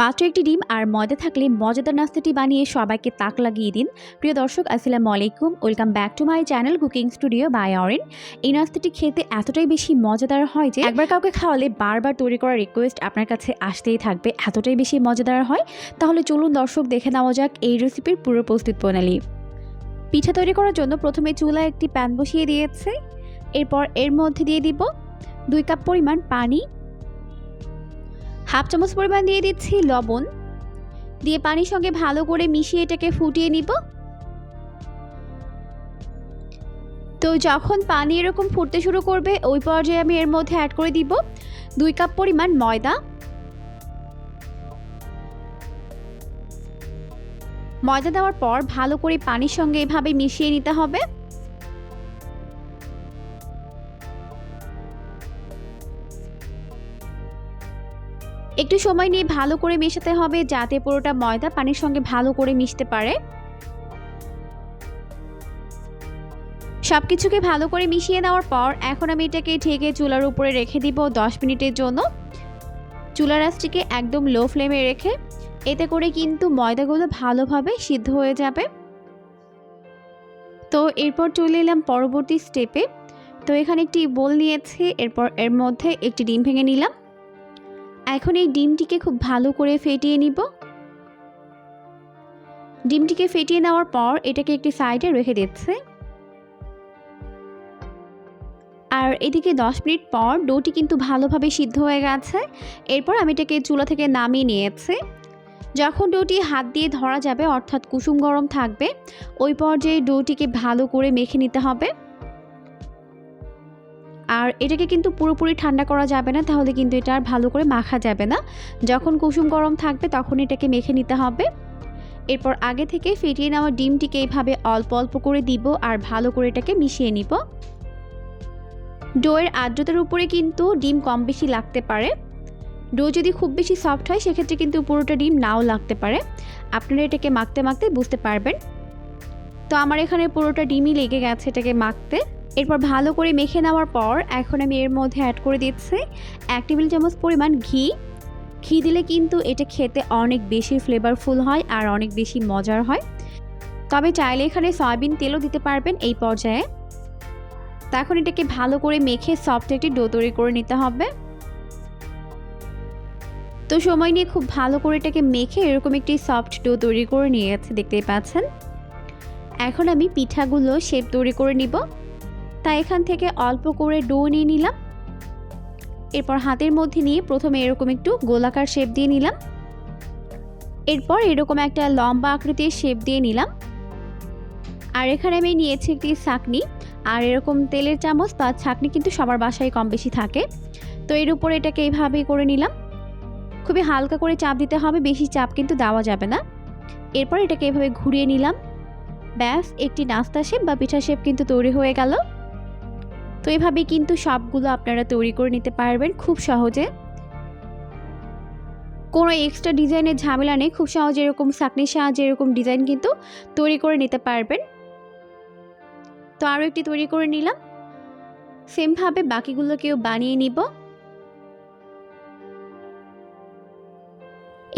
মাত্র একটি ডিম আর ময়দা থাকলে মজাদার নাস্তাটি বানিয়ে সবাইকে তাক লাগিয়ে দিন। প্রিয় দর্শক, আসসালামু আলাইকুম। Welcome back to my channel cooking studio by অরেন এই নাস্তাটি খেতে এতটাই বেশি মজাদার হয় যে একবার কাউকে খাওয়ালে বারবার তৈরি করার রিকোয়েস্ট আপনার কাছে আসতেই থাকবে। এতটাই বেশি মজাদার হয়। তাহলে চলুন দর্শক, দেখে নেওয়া যাক এই রেসিপির পুরো প্রস্তুত প্রণালী। পিঠা তৈরি করার জন্য প্রথমে চুলায় একটি প্যান বসিয়ে দিয়েছে। এরপর এর মধ্যে দিয়ে দিব দুই কাপ পরিমাণ পানি হাফ চামচ পরিমাণ দিয়ে দিচ্ছি লবণ। দিয়ে পানির সঙ্গে ভালো করে মিশিয়ে এটাকে ফুটিয়ে নিব। তো যখন পানি এরকম ফুটতে শুরু করবে, ওই পর্যায়ে আমি এর মধ্যে অ্যাড করে দিব দুই কাপ পরিমাণ ময়দা। ময়দা দেওয়ার পর ভালো করে পানির সঙ্গে এভাবে মিশিয়ে নিতে হবে। একটু সময় নিয়ে ভালো করে মেশাতে হবে যাতে পুরোটা ময়দা পানির সঙ্গে ভালো করে মিশতে পারে। সব কিছুকে ভালো করে মিশিয়ে নেওয়ার পর এখন আমি এটাকে ঢেকে চুলার উপরে রেখে দিব দশ মিনিটের জন্য। চুলার আঁচটিকে একদম লো ফ্লেমে রেখে এতে করে কিন্তু ময়দাগুলো ভালোভাবে সিদ্ধ হয়ে যাবে। তো এরপর চলে এলাম পরবর্তী স্টেপে। তো এখানে একটি বোল নিয়েছি, এরপর এর মধ্যে একটি ডিম ভেঙে নিলাম। এখন এই ডিমটিকে খুব ভালো করে ফেটিয়ে নিব। ডিমটিকে ফেটিয়ে নেওয়ার পর এটাকে একটি সাইডে রেখে দিচ্ছে। আর এদিকে দশ মিনিট পর ডোটি কিন্তু ভালোভাবে সিদ্ধ হয়ে গেছে। এরপর আমি এটাকে চুলা থেকে নামিয়ে নিয়েছি। যখন ডোটি হাত দিয়ে ধরা যাবে, অর্থাৎ কুসুম গরম থাকবে, ওই পর্যায়ে ডোটিকে ভালো করে মেখে নিতে হবে। আর এটাকে কিন্তু পুরোপুরি ঠান্ডা করা যাবে না, তাহলে কিন্তু এটা আর ভালো করে মাখা যাবে না। যখন কুসুম গরম থাকবে, তখন এটাকে মেখে নিতে হবে। এরপর আগে থেকে ফেটিয়ে নেওয়া ডিমটিকে এইভাবে অল্প অল্প করে দিব আর ভালো করে এটাকে মিশিয়ে নিব। ডোয়ের আর্দ্রতার উপরে কিন্তু ডিম কম বেশি লাগতে পারে। ডো যদি খুব বেশি সফট হয়, সেক্ষেত্রে কিন্তু পুরোটা ডিম নাও লাগতে পারে। আপনারা এটাকে মাখতে মাখতে বুঝতে পারবেন। তো আমার এখানে পুরোটা ডিমই লেগে গেছে এটাকে মাখতে। এরপর ভালো করে মেখে নেওয়ার পর এখন আমি এর মধ্যে অ্যাড করে দিচ্ছি এক টেবিল চামচ পরিমাণ ঘি। ঘি দিলে কিন্তু এটা খেতে অনেক বেশি ফ্লেভারফুল হয় আর অনেক বেশি মজার হয়। তবে চাইলে এখানে সয়াবিন তেলও দিতে পারবেন এই পর্যায়ে। তা এখন এটাকে ভালো করে মেখে সফট একটি ডো তৈরি করে নিতে হবে। তো সময় নিয়ে খুব ভালো করে এটাকে মেখে এরকম একটি সফট ডো তৈরি করে নিয়ে গেছে দেখতেই পাচ্ছেন। এখন আমি পিঠাগুলো শেপ তৈরি করে নিব। তাই এখান থেকে অল্প করে ডো নিয়ে নিলাম। এরপর হাতের মধ্যে নিয়ে প্রথমে এরকম একটু গোলাকার শেপ দিয়ে নিলাম। এরপর এরকম একটা লম্বা আকৃতির শেপ দিয়ে নিলাম। আর এখানে আমি নিয়েছি একটি ছাকনি। আর এরকম তেলের চামচ বা ছাকনি কিন্তু সবার বাসায় কম বেশি থাকে। তো এর উপর এটাকে এইভাবেই করে নিলাম। খুবই হালকা করে চাপ দিতে হবে, বেশি চাপ কিন্তু দেওয়া যাবে না। এরপর এটাকে এভাবে ঘুরিয়ে নিলাম। ব্যাস, একটি নাস্তা শেপ বা পিঠা শেপ কিন্তু তৈরি হয়ে গেল। তো এভাবে কিন্তু সবগুলো আপনারা তৈরি করে নিতে পারবেন খুব সহজে। কোনো এক্সট্রা ডিজাইনের ঝামেলা নেই, খুব সহজে এরকম সাকনির সাহায্যে এরকম ডিজাইন কিন্তু তৈরি করে নিতে পারবেন। তো আরও একটি তৈরি করে নিলাম। সেমভাবে বাকিগুলোকেও বানিয়ে নিব।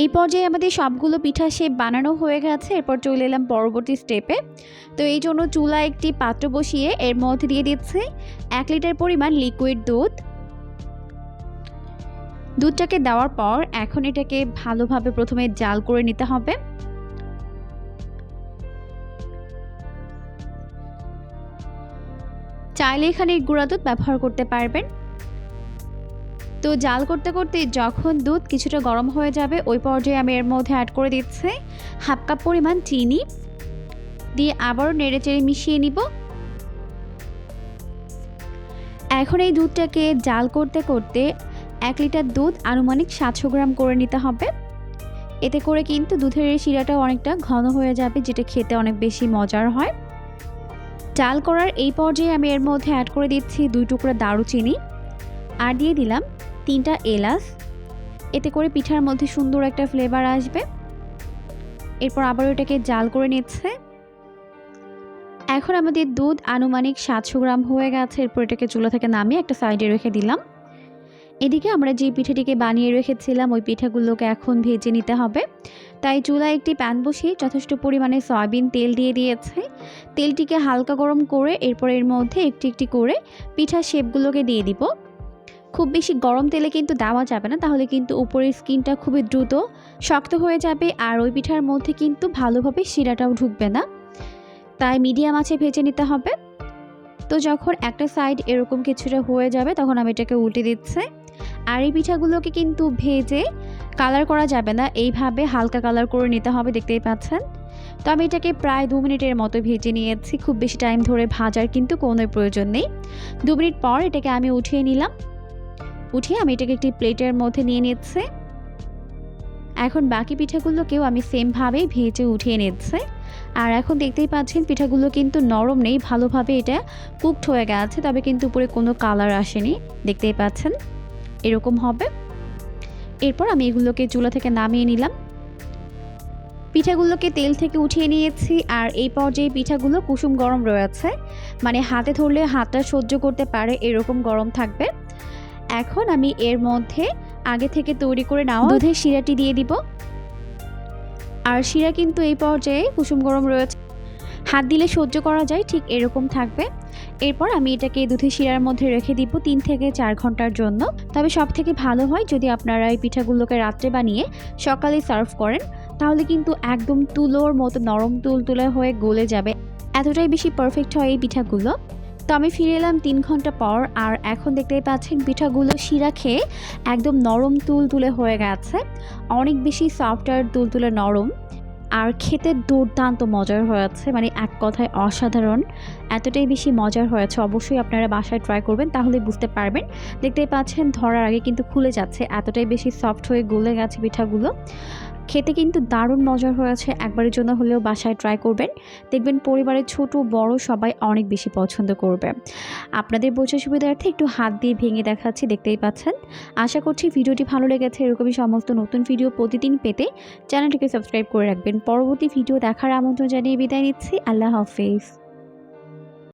এই পর্যায়ে আমাদের সবগুলো পিঠা শেপ বানানো হয়ে গেছে, এরপর চলে এলাম পরবর্তী স্টেপে তো এই জন্য চুলা একটি পাত্র বসিয়ে এর মধ্যে দিয়ে দিচ্ছে এক লিটার পরিমাণ লিকুইড দুধ। দুধটাকে দেওয়ার পর এখন এটাকে ভালোভাবে প্রথমে জাল করে নিতে হবে। চাইলে এখানে গুঁড়া দুধ ব্যবহার করতে পারবেন। তো জাল করতে করতে যখন দুধ কিছুটা গরম হয়ে যাবে, ওই পর্যায়ে আমি এর মধ্যে অ্যাড করে দিচ্ছি হাফ কাপ পরিমাণ চিনি। দিয়ে আবারও নেড়ে চেড়ে মিশিয়ে নিব। এখন এই দুধটাকে জাল করতে করতে এক লিটার দুধ আনুমানিক সাতশো গ্রাম করে নিতে হবে। এতে করে কিন্তু দুধের এই শিরাটা অনেকটা ঘন হয়ে যাবে, যেটা খেতে অনেক বেশি মজার হয়। চাল করার এই পর্যায়ে আমি এর মধ্যে অ্যাড করে দিচ্ছি দুই টুকরা দারুচিনি। আর দিয়ে দিলাম তিনটা এলাচ, এতে করে পিঠার মধ্যে সুন্দর একটা ফ্লেভার আসবে। এরপর আবার ওটাকে জাল করে নিচ্ছে। এখন আমাদের দুধ আনুমানিক সাতশো গ্রাম হয়ে গেছে। এরপর এটাকে চুলা থেকে নামিয়ে একটা সাইডে রেখে দিলাম। এদিকে আমরা যে পিঠাটিকে বানিয়ে রেখেছিলাম, ওই পিঠাগুলোকে এখন ভেজে নিতে হবে। তাই চুলায় একটি প্যান বসিয়ে যথেষ্ট পরিমাণে সয়াবিন তেল দিয়ে দিয়েছে। তেলটিকে হালকা গরম করে এরপর এর মধ্যে একটি একটি করে পিঠা শেপগুলোকে দিয়ে দিব। খুব বেশি গরম তেলে কিন্তু দেওয়া যাবে না, তাহলে কিন্তু উপরের স্কিনটা খুবই দ্রুত শক্ত হয়ে যাবে আর ওই পিঠার মধ্যে কিন্তু ভালোভাবে শিরাটাও ঢুকবে না। তাই মিডিয়াম আছে ভেজে নিতে হবে। তো যখন একটা সাইড এরকম কিছুটা হয়ে যাবে, তখন আমি এটাকে উল্টে দিচ্ছে। আর এই পিঠাগুলোকে কিন্তু ভেজে কালার করা যাবে না, এইভাবে হালকা কালার করে নিতে হবে, দেখতেই পাচ্ছেন? তো আমি এটাকে প্রায় দু মিনিটের মতো ভেজে নিয়েছি, খুব বেশি টাইম ধরে ভাজার কিন্তু কোনো প্রয়োজন নেই। দু মিনিট পর এটাকে আমি উঠিয়ে নিলাম। উঠিয়ে আমি এটাকে একটি প্লেটের মধ্যে নিয়ে নিচ্ছে। এখন বাকি পিঠাগুলোকেও আমি সেমভাবেই ভেজে উঠিয়ে নিচ্ছে। আর এখন দেখতেই পাচ্ছেন পিঠাগুলো কিন্তু নরম নেই, ভালোভাবে এটা কুকড হয়ে গেছে, তবে কিন্তু উপরে কোনো কালার আসেনি। দেখতেই পাচ্ছেন, এরকম হবে। এরপর আমি এগুলোকে চুলা থেকে নামিয়ে নিলাম। পিঠাগুলোকে তেল থেকে উঠিয়ে নিয়েছি, আর এই পর্যায়ে পিঠাগুলো কুসুম গরম রয়েছে। মানে হাতে ধরলে হাতটা সহ্য করতে পারে, এরকম গরম থাকবে। এখন আমি এর মধ্যে আগে থেকে তৈরি করে নেওয়া দুধের শিরাটি দিয়ে দিব। আর শিরা কিন্তু এই পর্যায়ে কুসুম গরম রয়েছে। হাত দিলে সহ্য করা যায়, ঠিক এরকম থাকবে। এরপর আমি এটাকে দুধের শিরার মধ্যে রেখে দিব তিন থেকে চার ঘণ্টার জন্য। তবে সব থেকে ভালো হয় যদি আপনারা এই পিঠাগুলোকে রাত্রে বানিয়ে সকালে সার্ভ করেন, তাহলে কিন্তু একদম তুলোর মতো নরম তুল তুলে হয়ে গলে যাবে। এতটাই বেশি পারফেক্ট হয় এই পিঠাগুলো। তো আমি ফিরে এলাম তিন ঘণ্টা পর আর এখন দেখতেই পাচ্ছেন পিঠাগুলো শিরা খেয়ে একদম নরম তুল তুলে হয়ে গেছে। অনেক বেশি সফট আর তুল তুলে নরম। আর খেতে দুর্দান্ত মজার হয়েছে মানে এক কথায় অসাধারণ। এতটাই বেশি মজার হয়েছে, অবশ্যই আপনারা বাসায় ট্রাই করবেন, তাহলে বুঝতে পারবেন। দেখতেই পাচ্ছেন ধরার আগে কিন্তু খুলে যাচ্ছে, এতটাই বেশি সফট হয়ে গলে গেছে পিঠাগুলো। খেতে কিন্তু দারুণ মজার হয়েছে একবারের জন্য হলেও বাসায় ট্রাই করবেন। দেখবেন পরিবারের ছোট, বড় সবাই অনেক বেশি পছন্দ করবে। আপনাদের বোঝার সুবিধার্থে একটু হাত দিয়ে ভেঙে দেখাচ্ছি, দেখতেই পাচ্ছেন। আশা করছি ভিডিওটি ভালো লেগেছে। এরকমই সমস্ত নতুন ভিডিও প্রতিদিন পেতে চ্যানেলটিকে সাবস্ক্রাইব করে রাখবেন। পরবর্তী ভিডিও দেখার আমন্ত্রণ জানিয়ে বিদায় নিচ্ছি। আল্লাহ হাফেজ।